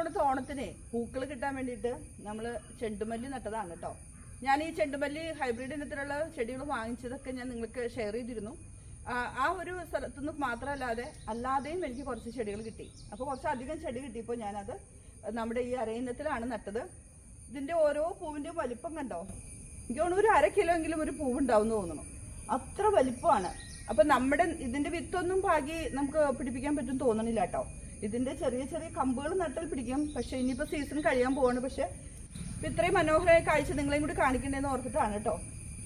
ഇത്തവണത്തെ ഓണത്തിന് പൂക്കൾ കിട്ടാൻ വേണ്ടിയിട്ട് നമ്മൾ ചെണ്ടുമല്ലി നട്ടതാണ് കേട്ടോ. ഞാൻ ഈ ചെണ്ടുമല്ലി ഹൈബ്രിഡ് ഇനത്തിലുള്ള ചെടികൾ വാങ്ങിച്ചതൊക്കെ ഞാൻ നിങ്ങൾക്ക് ഷെയർ ചെയ്തിരുന്നു. ആ, ഒരു സ്ഥലത്തുനിന്ന് മാത്രമല്ലാതെ അല്ലാതെയും എനിക്ക് കുറച്ച് ചെടികൾ കിട്ടി. അപ്പോൾ കുറച്ചധികം ചെടി കിട്ടിയപ്പോൾ ഞാനത് നമ്മുടെ ഈ അരയിനത്തിലാണ് നട്ടത്. ഇതിന്റെ ഓരോ പൂവിന്റെയും വലിപ്പം കണ്ടോ? എനിക്ക് ഒരു അര കിലോ എങ്കിലും ഒരു പൂവുണ്ടാവും എന്ന് തോന്നുന്നു. അത്ര വലിപ്പമാണ്. അപ്പം നമ്മുടെ ഇതിന്റെ വിത്തൊന്നും പാകി നമുക്ക് പിടിപ്പിക്കാൻ പറ്റും തോന്നണില്ല കേട്ടോ. ഇതിന്റെ ചെറിയ ചെറിയ കമ്പുകൾ നട്ടാൽ പിടിക്കും. പക്ഷെ ഇനിയിപ്പോ സീസൺ കഴിയാൻ പോവാണ്. പക്ഷെ ഇത്രയും മനോഹരമായ കാഴ്ച നിങ്ങളെയും കൂടി കാണിക്കണ്ടേന്ന് ഓർത്തിട്ടാണ് കേട്ടോ.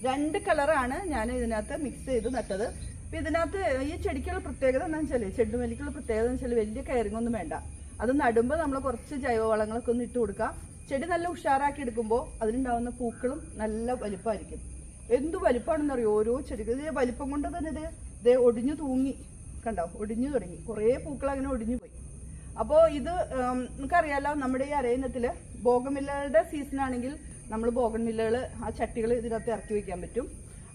രണ്ട് കളറാണ് ഞാൻ ഇതിനകത്ത് മിക്സ് ചെയ്ത് നട്ടത്. അപ്പൊ ഇതിനകത്ത് ഈ ചെടിക്കുള്ള പ്രത്യേകത എന്താണെന്ന് വെച്ചാൽ ചെണ്ടുമല്ലിക്കുള്ള പ്രത്യേകത എന്ന് വെച്ചാൽ വലിയ കയറിങ് ഒന്നും വേണ്ട. അത് നടുമ്പോൾ നമ്മൾ കുറച്ച് ജൈവവളങ്ങളൊക്കെ ഒന്ന് ഇട്ട് കൊടുക്കുക ചെടി നല്ല ഉഷാറാക്കി എടുക്കുമ്പോൾ അതിലുണ്ടാവുന്ന പൂക്കളും നല്ല വലിപ്പമായിരിക്കും എന്ത് വലിപ്പമാണെന്ന് അറിയോ ഓരോ ചെടികൾ ഇത് വലിപ്പം കൊണ്ട് തന്നെ ഇത് ഇത് ഒടിഞ്ഞു തൂങ്ങി. കണ്ടോ? ഒടിഞ്ഞു തുടങ്ങി. കുറേ പൂക്കൾ അങ്ങനെ ഒടിഞ്ഞു പോയി. അപ്പോൾ ഇത് നമുക്കറിയാലോ നമ്മുടെ ഈ അരയന്നത്തിൽ ബോഗമില്ലകളുടെ സീസൺ ആണെങ്കിൽ നമ്മൾ ബോഗൺമില്ലകൾ ആ ചട്ടികൾ ഇതിനകത്ത് ഇറക്കി വെക്കാൻ പറ്റും.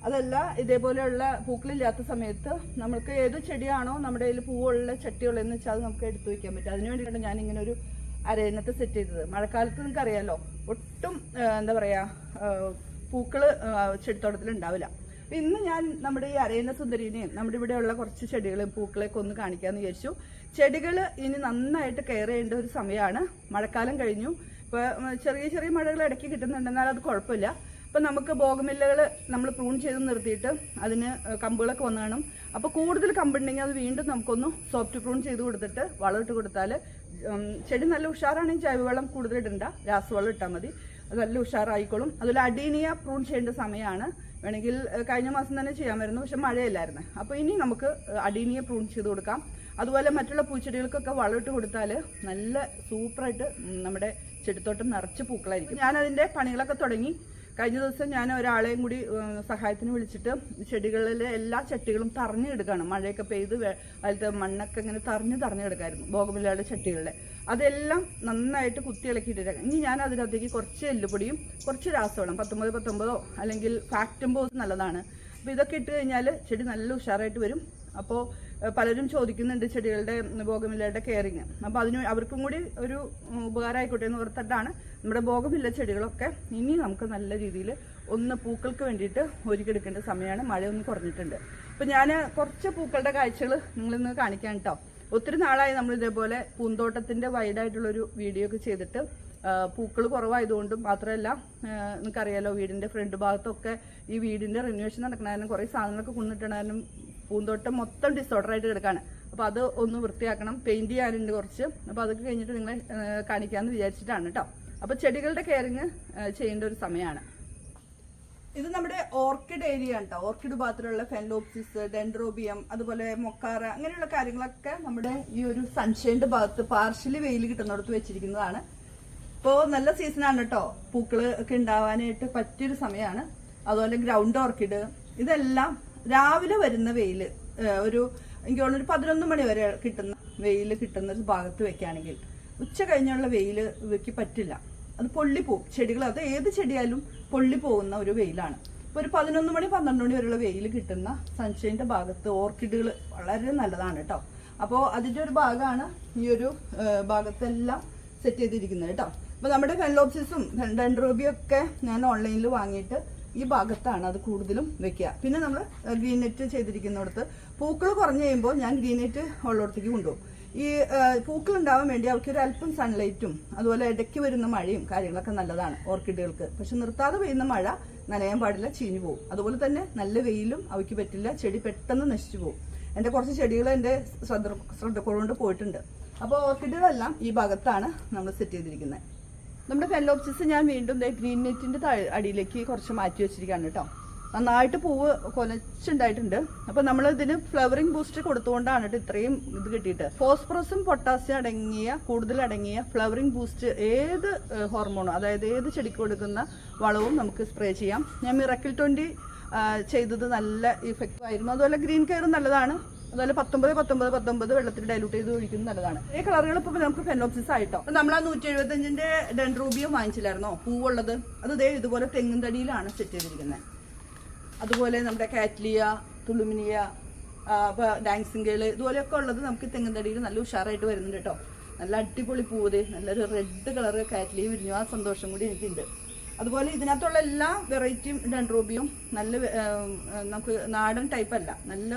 അതല്ല ഇതേപോലെയുള്ള പൂക്കളില്ലാത്ത സമയത്ത് നമുക്ക് ഏത് ചെടിയാണോ നമ്മുടെ കയ്യിൽ പൂവുള്ള ചട്ടിയുള്ളതെന്ന് വെച്ചാൽ അത് നമുക്ക് എടുത്തു വെക്കാൻ പറ്റും. അതിന് വേണ്ടിയിട്ടാണ് ഞാൻ ഇങ്ങനെ ഒരു അരയന്നത്തെ സെറ്റ് ചെയ്തത്. മഴക്കാലത്ത് നിങ്ങൾക്ക് അറിയാലോ ഒട്ടും എന്താ പറയാ പൂക്കൾ ചെടിത്തോട്ടത്തിൽ ഉണ്ടാവില്ല. ഇന്ന് ഞാൻ നമ്മുടെ ഈ അരയന്ന സുന്ദരീനെയും നമ്മുടെ ഇവിടെയുള്ള കുറച്ച് ചെടികളെയും പൂക്കളെയൊക്കെ ഒന്ന് കാണിക്കാന്ന് വിചാരിച്ചു. ചെടികൾ ഇനി നന്നായിട്ട് കെയർ ചെയ്യേണ്ട ഒരു സമയമാണ് മഴക്കാലം കഴിഞ്ഞു. ഇപ്പോൾ ചെറിയ ചെറിയ മഴകൾ ഇടയ്ക്ക് കിട്ടുന്നുണ്ടെന്നാൽ അത് കുഴപ്പമില്ല. ഇപ്പം നമുക്ക് ബോഗമില്ലകൾ നമ്മൾ പ്രൂൺ ചെയ്ത് നിർത്തിയിട്ട് അതിന് കമ്പുകളൊക്കെ വന്നു കാണും. അപ്പോൾ കൂടുതൽ കമ്പുണ്ടെങ്കിൽ അത് വീണ്ടും നമുക്കൊന്ന് സോഫ്റ്റ് പ്രൂൺ ചെയ്ത് കൊടുത്തിട്ട് വളം ഇട്ട് കൊടുത്താൽ ചെടി നല്ല ഉഷാറാണെങ്കിൽ ജൈവവളം കൂടുതൽ ഇടണ്ട രാസവളം ഇട്ടാൽ മതി. അത് നല്ല ഉഷാറായിക്കോളും. അതുപോലെ അടീനിയ പ്രൂൺ ചെയ്യേണ്ട സമയമാണ് വേണമെങ്കിൽ കഴിഞ്ഞ മാസം തന്നെ ചെയ്യാമായിരുന്നു പക്ഷെ മഴയല്ലായിരുന്നു. അപ്പോൾ ഇനി നമുക്ക് അടീനിയ പ്രൂൺ ചെയ്ത് കൊടുക്കാം. അതുപോലെ മറ്റുള്ള പൂച്ചെടികൾക്കൊക്കെ വളമിട്ട് കൊടുത്താൽ നല്ല സൂപ്പറായിട്ട് നമ്മുടെ ചെടിത്തോട്ടം നിറച്ച് പൂക്കളായിരിക്കും. ഞാനതിന്റെ പണികളൊക്കെ തുടങ്ങി. കഴിഞ്ഞ ദിവസം ഞാൻ ഒരാളെയും കൂടി സഹായത്തിന് വിളിച്ചിട്ട് ചെടികളിലെ എല്ലാ ചട്ടികളും തറഞ്ഞെടുക്കുകയാണ് മഴയൊക്കെ പെയ്ത് അതിലത്തെ മണ്ണൊക്കെ ഇങ്ങനെ തറഞ്ഞ് തറഞ്ഞെടുക്കായിരുന്നു ബോഗമില്ലയുടെ ചട്ടികളിലെ. അതെല്ലാം നന്നായിട്ട് കുത്തി ഇളക്കിയിട്ടിരിക്കാം ഇനി ഞാൻ അതിനകത്തേക്ക് കുറച്ച് എല്ലുപൊടിയും കുറച്ച് രാസവളം പത്തൊമ്പത് പത്തൊമ്പതോ അല്ലെങ്കിൽ ഫാക്ടംബോസ് നല്ലതാണ്. അപ്പോൾ ഇതൊക്കെ ഇട്ട് കഴിഞ്ഞാൽ ചെടി നല്ല ഉഷാറായിട്ട് വരും. അപ്പോൾ പലരും ചോദിക്കുന്നുണ്ട് ചെടികളുടെ ബോഗമില്ലയുടെ കെയറിങ് അപ്പോൾ അതിന് അവർക്കും കൂടി ഒരു ഉപകാരമായിക്കോട്ടെ എന്ന് ഓർത്തിട്ടാണ് നമ്മുടെ ഭോഗമില്ല ചെടികളൊക്കെ ഇനി നമുക്ക് നല്ല രീതിയിൽ ഒന്ന് പൂക്കൾക്ക് വേണ്ടിയിട്ട് ഒരുക്കിയെടുക്കേണ്ട സമയമാണ്. മഴയൊന്നും കുറഞ്ഞിട്ടുണ്ട്. അപ്പം ഞാൻ കുറച്ച് പൂക്കളുടെ കാഴ്ചകൾ നിങ്ങളിന്ന് കാണിക്കാൻ കേട്ടോ. ഒത്തിരി നാളായി നമ്മൾ ഇതേപോലെ പൂന്തോട്ടത്തിന്റെ വൈഡായിട്ടുള്ളൊരു വീഡിയോ ഒക്കെ ചെയ്തിട്ട് പൂക്കൾ കുറവായതുകൊണ്ടും മാത്രമല്ല നിങ്ങൾക്കറിയാലോ വീടിന്റെ ഫ്രണ്ട് ഭാഗത്തൊക്കെ ഈ വീടിന്റെ റിനോവേഷൻ നടക്കണാനും കുറേ സാധനങ്ങളൊക്കെ കൊണ്ടിട്ടാനും പൂന്തോട്ടം മൊത്തം ഡിസോർഡർ ആയിട്ട് കിടക്കാണ്. അപ്പോൾ അത് ഒന്ന് വൃത്തിയാക്കണം. പെയിന്റ് ചെയ്യാനുണ്ട് കുറച്ച്. അപ്പോൾ അതൊക്കെ കഴിഞ്ഞിട്ട് നിങ്ങളെ കാണിക്കാന്ന് വിചാരിച്ചിട്ടാണ് കേട്ടോ അപ്പോൾ ചെടികളുടെ കെയറിങ് ചെയ്യേണ്ട ഒരു സമയമാണ് ഇത് നമ്മുടെ ഓർക്കിഡ് ഏരിയ കേട്ടോ ഓർക്കിഡ് ഭാഗത്തിലുള്ള ഫെൻലോപ്സിസ് ഡെൻഡ്രോബിയം അതുപോലെ മൊക്കാറ അങ്ങനെയുള്ള കാര്യങ്ങളൊക്കെ നമ്മുടെ ഈ ഒരു സൺഷൈന്റെ ഭാഗത്ത് പാർഷ്യലി വെയിൽ കിട്ടുന്നിടത്ത് വെച്ചിരിക്കുന്നതാണ്. ഇപ്പോൾ നല്ല സീസണാണ് കേട്ടോ പൂക്കൾ ഒക്കെ ഉണ്ടാവാനായിട്ട് പറ്റിയൊരു സമയമാണ് അതുപോലെ ഗ്രൗണ്ട് ഓർക്കിഡ് ഇതെല്ലാം രാവിലെ വരുന്ന വെയിൽ ഒരു എനിക്ക് തോന്നുന്നു ഒരു പതിനൊന്ന് മണി വരെ കിട്ടുന്ന വെയിൽ കിട്ടുന്ന ഒരു ഭാഗത്ത് വെക്കുകയാണെങ്കിൽ ഉച്ച കഴിഞ്ഞുള്ള വെയിൽ വെക്കി പറ്റില്ല. അത് പൊള്ളിപ്പോവും ചെടികൾ അത് ഏത് ചെടിയായാലും പൊള്ളിപ്പോകുന്ന ഒരു വെയിലാണ്. ഇപ്പോൾ ഒരു പതിനൊന്ന് മണി പന്ത്രണ്ട് മണി വരെയുള്ള വെയിൽ കിട്ടുന്ന സൺഷൈന്റെ ഭാഗത്ത് ഓർക്കിഡുകൾ വളരെ നല്ലതാണ് കേട്ടോ അപ്പോൾ അതിന്റെ ഒരു ഭാഗമാണ് ഈ ഒരു ഭാഗത്തെല്ലാം സെറ്റ് ചെയ്തിരിക്കുന്നത് കേട്ടോ അപ്പോൾ നമ്മുടെ ഫെൻലോപ്സിസും ഡെൻഡ്രോബിയും ഒക്കെ ഞാൻ ഓൺലൈനിൽ വാങ്ങിയിട്ട് ഈ ഭാഗത്താണ് അത് കൂടുതലും വെക്കുക. പിന്നെ നമ്മൾ ഗ്രീൻ നെറ്റ് ചെയ്തിരിക്കുന്നിടത്ത് പൂക്കൾ കുറഞ്ഞു കഴിയുമ്പോൾ ഞാൻ ഗ്രീൻ നെറ്റ് ഉള്ളിടത്തേക്ക് കൊണ്ടുപോകും. ഈ പൂക്കൾ ഉണ്ടാവാൻ വേണ്ടി അവർക്ക് ഒരു അല്പം സൺലൈറ്റും അതുപോലെ ഇടയ്ക്ക് വരുന്ന മഴയും കാര്യങ്ങളൊക്കെ നല്ലതാണ് ഓർക്കിഡുകൾക്ക്. പക്ഷെ നിർത്താതെ പെയ്യുന്ന മഴ നനയാൻ പാടില്ല ചീഞ്ഞു പോകും. അതുപോലെ തന്നെ നല്ല വെയിലും അവയ്ക്ക് പറ്റില്ല ചെടി പെട്ടെന്ന് നശിച്ചു പോകും. എന്റെ കുറച്ച് ചെടികൾ എന്റെ ശ്രദ്ധ ശ്രദ്ധക്കുറവുകൊണ്ട് പോയിട്ടുണ്ട്. അപ്പോൾ ഓർക്കിഡുകളെല്ലാം ഈ ഭാഗത്താണ് നമ്മൾ സെറ്റ് ചെയ്തിരിക്കുന്നത്. നമ്മുടെ ഫെല്ലോപ്സിസ് ഞാൻ വീണ്ടും ഗ്രീൻ നെറ്റിന്റെ താഴെ- അടിയിലേക്ക് കുറച്ച് മാറ്റി വെച്ചിരിക്കുകയാണ് കേട്ടോ. നന്നായിട്ട് പൂവ് കൊലച്ചുണ്ടായിട്ടുണ്ട്. അപ്പൊ നമ്മൾ ഇതിന് ഫ്ലവറിംഗ് ബൂസ്റ്റ് കൊടുത്തുകൊണ്ടാണ് കേട്ടോ ഇത്രയും ഇത് കിട്ടിയിട്ട്. ഫോസ്ഫറസും പൊട്ടാസ്യം അടങ്ങിയ കൂടുതൽ അടങ്ങിയ ഫ്ലവറിംഗ് ബൂസ്റ്റ് ഏത് ഹോർമോണും അതായത് ഏത് ചെടിക്ക് കൊടുക്കുന്ന വളവും നമുക്ക് സ്പ്രേ ചെയ്യാം. ഞാൻ മിറക്കിൾ ട്വന്റി ചെയ്തത് നല്ല ഇഫക്റ്റീവ് ആയിരുന്നു. അതുപോലെ ഗ്രീൻ കെയർ നല്ലതാണ്. അതുപോലെ പത്തൊമ്പത് പത്തൊമ്പത് പത്തൊമ്പത് വെള്ളത്തിൽ ഡൈലൂട്ട് ചെയ്ത് ഒഴിക്കുന്നത് നല്ലതാണ്. ഈ കളറുകൾ ഇപ്പൊ നമുക്ക് ഫെനോപ്സിസ് ആയിട്ടോ? നമ്മൾ ആ നൂറ്റി എഴുപത്തഞ്ചിന്റെ ഡെൻഡ്രൂബിയം വാങ്ങിച്ചില്ലായിരുന്നോ? പൂവുള്ളത്? അത് ഇതേ ഇതുപോലെ തെങ്ങും തടിയിലാണ് സെറ്റ് ചെയ്തിരിക്കുന്നത്. അതുപോലെ നമ്മുടെ കാറ്റ്ലിയ തുളുമിനിയ ഡാൻസിംഗുകൾ ഇതുപോലെയൊക്കെ ഉള്ളത് നമുക്ക് തെങ്ങും തടിയിൽ നല്ല ഉഷാറായിട്ട് വരുന്നുണ്ട് കേട്ടോ. നല്ല അടിപൊളി പൂവ് നല്ലൊരു റെഡ് കളർ കാറ്റ്ലി വിരിഞ്ഞു. ആ സന്തോഷം കൂടി എനിക്കുണ്ട്. അതുപോലെ ഇതിനകത്തുള്ള എല്ലാ വെറൈറ്റിയും ഡെൻഡ്രോബിയും നല്ല നമുക്ക് നാടൻ ടൈപ്പ് അല്ല. നല്ല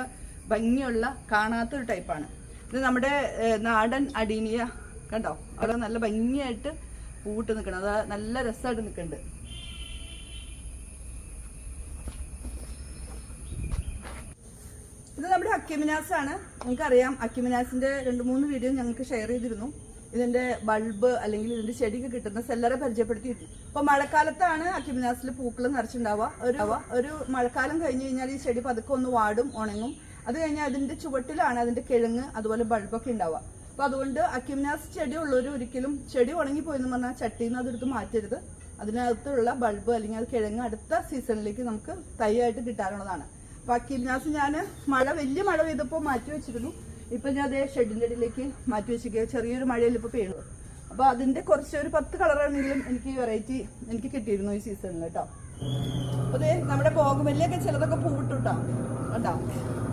ഭംഗിയുള്ള കാണാത്തൊരു ടൈപ്പാണ്. ഇത് നമ്മുടെ നാടൻ അടീനിയ കണ്ടോ? അവിടെ നല്ല ഭംഗിയായിട്ട് പൂവിട്ട് നിൽക്കണം അത് നല്ല രസമായിട്ട് നിൽക്കുന്നുണ്ട് ഇത് നമ്മുടെ അക്യുമിനാസ് ആണ് നിങ്ങൾക്കറിയാം അക്യുമിനാസിന്റെ രണ്ട് മൂന്ന് വീഡിയോ ഞങ്ങൾക്ക് ഷെയർ ചെയ്തിരുന്നു. ഇതിന്റെ ബൾബ് അല്ലെങ്കിൽ ഇതിന്റെ ചെടിക്ക് കിട്ടുന്ന സെല്ലറെ പരിചയപ്പെടുത്തിയിരുന്നു അപ്പൊ മഴക്കാലത്താണ് അക്യുമിനാസിൽ പൂക്കൾ നിറച്ചിട്ടുണ്ടാവുക. ഒരു ഒരു മഴക്കാലം കഴിഞ്ഞു കഴിഞ്ഞാൽ ഈ ചെടി പതുക്കെ ഒന്ന് വാടും ഉണങ്ങും. അത് കഴിഞ്ഞാൽ അതിന്റെ ചുവട്ടിലാണ് അതിന്റെ കിഴങ്ങ് അതുപോലെ ബൾബൊക്കെ ഉണ്ടാവുക. അപ്പൊ അതുകൊണ്ട് അക്യുമിനാസ് ചെടി ഉള്ളവർ ഒരിക്കലും ചെടി ഉണങ്ങിപ്പോയെന്ന് പറഞ്ഞാൽ ചട്ടിയിൽ നിന്ന് അതെടുത്ത് മാറ്റരുത്. അതിനകത്തുള്ള ബൾബ് അല്ലെങ്കിൽ അത് കിഴങ്ങ് അടുത്ത സീസണിലേക്ക് നമുക്ക് തൈയായിട്ട് കിട്ടാനുള്ളതാണ്. അപ്പൊ അക്യുമിനാസ് ഞാൻ മഴ വലിയ മഴ പെയ്തപ്പോൾ മാറ്റി വെച്ചിരുന്നു. ഇപ്പൊ ഞാൻ അതേ ഷെഡിന്റെ അടിയിലേക്ക് മാറ്റി വെച്ചിരിക്കുക ചെറിയൊരു മഴയിൽ ഇപ്പൊ പെയ്യുള്ളൂ. അപ്പൊ അതിന്റെ കുറച്ച് ഒരു പത്ത് കളറാണെങ്കിലും എനിക്ക് വെറൈറ്റി എനിക്ക് കിട്ടിയിരുന്നു ഈ സീസണിൽ കേട്ടോ. ദേ നമ്മുടെ ബോഗമല്ലിയൊക്കെ ചിലതൊക്കെ പൂവിട്ടുട്ടോ. കേട്ടോ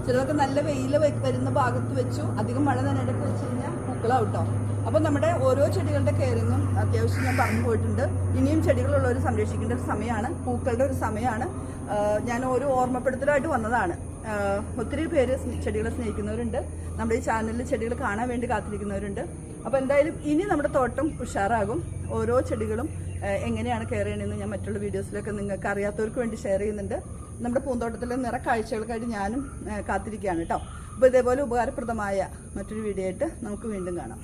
ചിലതൊക്കെ നല്ല വെയിൽ വരുന്ന ഭാഗത്ത് വെച്ചു. അധികം മഴ നനയിടക്ക് വെച്ച് കഴിഞ്ഞാൽ പൂക്കളാവും കേട്ടോ അപ്പൊ നമ്മുടെ ഓരോ ചെടികളുടെ കെയറിങ്ങും അത്യാവശ്യം ഞാൻ പറഞ്ഞു പോയിട്ടുണ്ട്. ഇനിയും ചെടികളുള്ളവർ സംരക്ഷിക്കേണ്ട ഒരു സമയമാണ്. പൂക്കളുടെ ഒരു സമയമാണ്. ഞാൻ ഓരോ ഓർമ്മപ്പെടുത്തലായിട്ട് വന്നതാണ്. ഒത്തിരി പേര് ചെടികളെ സ്നേഹിക്കുന്നവരുണ്ട്. നമ്മുടെ ഈ ചാനലിൽ ചെടികൾ കാണാൻ വേണ്ടി കാത്തിരിക്കുന്നവരുണ്ട്. അപ്പോൾ എന്തായാലും ഇനി നമ്മുടെ തോട്ടം ഉഷാറാകും. ഓരോ ചെടികളും എങ്ങനെയാണ് കെയർ ചെയ്യണമെന്ന് ഞാൻ മറ്റുള്ള വീഡിയോസിലൊക്കെ നിങ്ങൾക്ക് അറിയാത്തവർക്ക് വേണ്ടി ഷെയർ ചെയ്യുന്നുണ്ട്. നമ്മുടെ പൂന്തോട്ടത്തിലെ നിറ കാഴ്ചകൾക്കായിട്ട് ഞാനും കാത്തിരിക്കുകയാണ് കേട്ടോ. അപ്പോൾ ഇതേപോലെ ഉപകാരപ്രദമായ മറ്റൊരു വീഡിയോ ആയിട്ട് നമുക്ക് വീണ്ടും കാണാം.